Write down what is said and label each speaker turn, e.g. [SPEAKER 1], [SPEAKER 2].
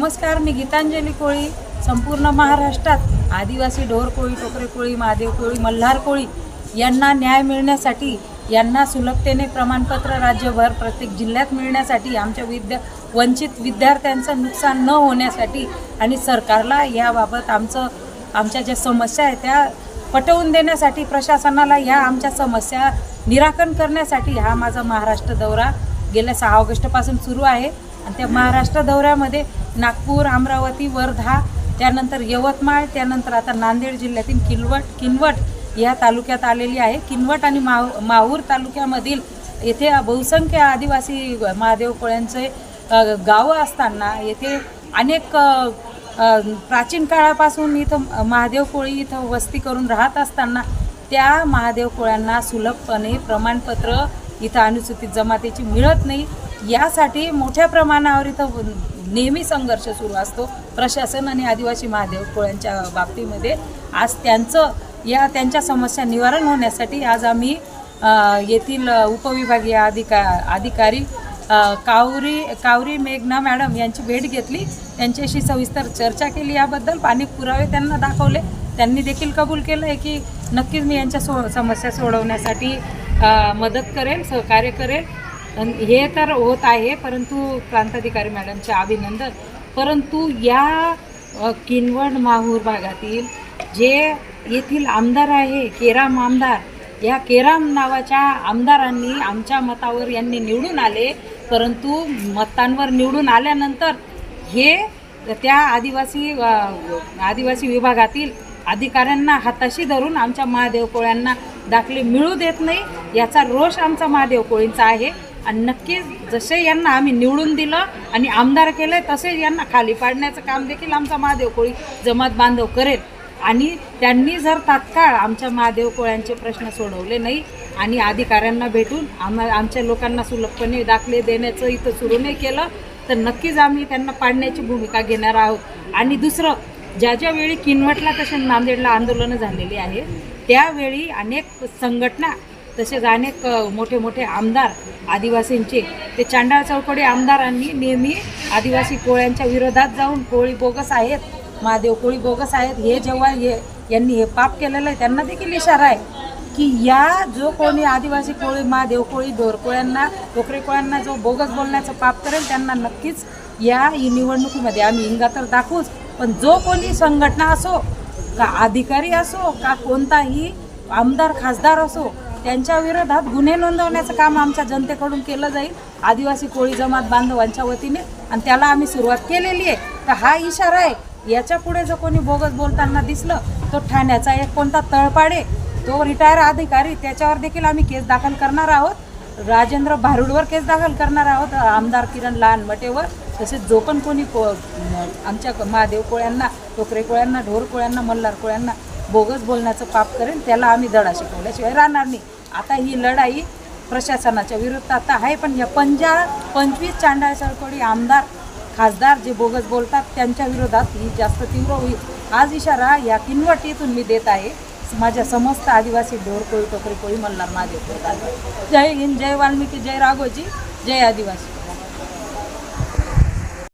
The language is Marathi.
[SPEAKER 1] नमस्कार मी गीतांजली कोळी संपूर्ण महाराष्ट्रात आदिवासी ढोर कोळी टोकरे कोळी महादेव कोळी मल्हार कोळी यांना न्याय मिळण्यासाठी यांना सुलभतेने प्रमाणपत्र राज्यभर प्रत्येक जिल्ह्यात मिळण्यासाठी आमच्या विद्या वंचित विद्यार्थ्यांचं नुकसान न होण्यासाठी आणि सरकारला याबाबत आमचं आमच्या ज्या समस्या आहेत त्या पटवून देण्यासाठी प्रशासनाला ह्या आमच्या समस्या निराकरण करण्यासाठी हा माझा महाराष्ट्र दौरा गेल्या सहा ऑगस्टपासून सुरू आहे. आणि त्या महाराष्ट्र दौऱ्यामध्ये नागपूर अमरावती वर्धा त्यानंतर यवतमाळ त्यानंतर आता नांदेड जिल्ह्यातील किनवट किनवट या तालुक्यात आलेली आहे. किनवट आणि माहू माहूर तालुक्यामधील येथे बहुसंख्य आदिवासी महादेव कोळ्यांचे गावं असताना येथे अनेक प्राचीन काळापासून इथं महादेव कोळी इथं वस्ती करून राहत असताना त्या महादेव कोळ्यांना सुलभपणे प्रमाणपत्र इथं अनुसूचित जमातीची मिळत नाही. यासाठी मोठ्या प्रमाणावर इथं नेहमी संघर्ष सुरू असतो. प्रशासन आणि आदिवासी महादेव कोळ्यांच्या बाबतीमध्ये. आज त्यांचं या त्यांच्या समस्या निवारण होण्यासाठी आज आम्ही येथील उपविभागीय अधिका अधिकारी कावरी कावरी मेघना मॅडम यांची भेट घेतली. त्यांच्याशी सविस्तर चर्चा केली याबद्दल. पाणी पुरावे त्यांना दाखवले. त्यांनी देखील कबूल केलं आहे की नक्कीच मी यांच्या सो समस्या सोडवण्यासाठी मदत करेल सहकार्य करेल हे तर होत आहे परंतु प्रांताधिकारी मॅडमचे अभिनंदन. परंतु या किनवड माहूर भागातील जे येथील आमदार आहे केराम आमदार या केराम नावाच्या आमदारांनी आमच्या मतावर यांनी निवडून आले. परंतु मतांवर निवडून आल्यानंतर हे त्या आदिवासी आदिवासी विभागातील अधिकाऱ्यांना हाताशी धरून आमच्या महादेव कोळ्यांना दाखले मिळू देत नाही याचा रोष आमचा महादेव कोळींचा आहे. आणि नक्कीच जसे यांना आम्ही निवडून दिलं आणि आमदार केले तसे यांना खाली पाडण्याचं काम देखील आमचा महादेव कोळी जमात बांधव करेल. आणि त्यांनी जर तात्काळ आमच्या महादेव कोळ्यांचे प्रश्न सोडवले नाही आणि अधिकाऱ्यांना भेटून आम्हा आमच्या लोकांना सुलभपणे दाखले देण्याचं इथं सुरू नाही केलं तर नक्कीच आम्ही त्यांना पाडण्याची भूमिका घेणार आहोत. आणि दुसरं ज्या ज्या वेळी किनवटला तसे नांदेडला आंदोलनं झालेली आहेत त्यावेळी अनेक संघटना तसेच अनेक मोठे मोठे आमदार आदिवासींचे. ते चांडाळ चौकडे आमदारांनी नेहमी आदिवासी कोळ्यांच्या विरोधात जाऊन कोळी बोगस आहेत महादेव कोळी बोगस आहेत हे जेव्हा हे यांनी हे पाप केलेलं आहे त्यांना देखील इशारा आहे की या जो कोणी आदिवासी कोळी महादेव कोळी ढोरकोळ्यांना डोकरे कोळ्यांना जो बोगस बोलण्याचं पाप करेल त्यांना नक्कीच या निवडणुकीमध्ये आम्ही हिंगा तर दाखवूच पण जो कोणी संघटना असो का अधिकारी असो का कोणताही आमदार खासदार असो त्यांच्या विरोधात गुन्हे नोंदवण्याचं काम आमच्या जनतेकडून केलं जाईल. आदिवासी कोळी जमात बांधवांच्या वतीने आणि त्याला आम्ही सुरुवात केलेली आहे. तर हा इशारा आहे. याच्यापुढे जर कोणी बोगस बोलताना दिसलं तो ठाण्याचा एक कोणता तळपाडे तो रिटायर अधिकारी त्याच्यावर देखील आम्ही केस दाखल करणार आहोत. राजेंद्र भारुडवर केस दाखल करणार आहोत. आमदार किरण लहान मटेवर तसेच जो पण कोणी को आमच्या महादेव कोळ्यांना टोकरे कोळ्यांना ढोर कोळ्यांना मल्हार कोळ्यांना बोगस बोलण्याचं पाप करेन त्याला आम्ही धडा शिकवल्याशिवाय राहणार नाही. आता ही लढाई प्रशासनाच्या विरुद्ध आता आहे पण या पंजा पंचवीस चांडाळ सरकोडी आमदार खासदार जे बोगस बोलतात त्यांच्या विरोधात ही जास्त तीव्र होईल. आज इशारा या किनवटीतून मी देत आहे. माझ्या समस्त आदिवासी ढोर कोळी टोकरी कोळी मल्हार महादेव जय हिंद जय वाल्मिकी जय राघोजी जय आदिवासी.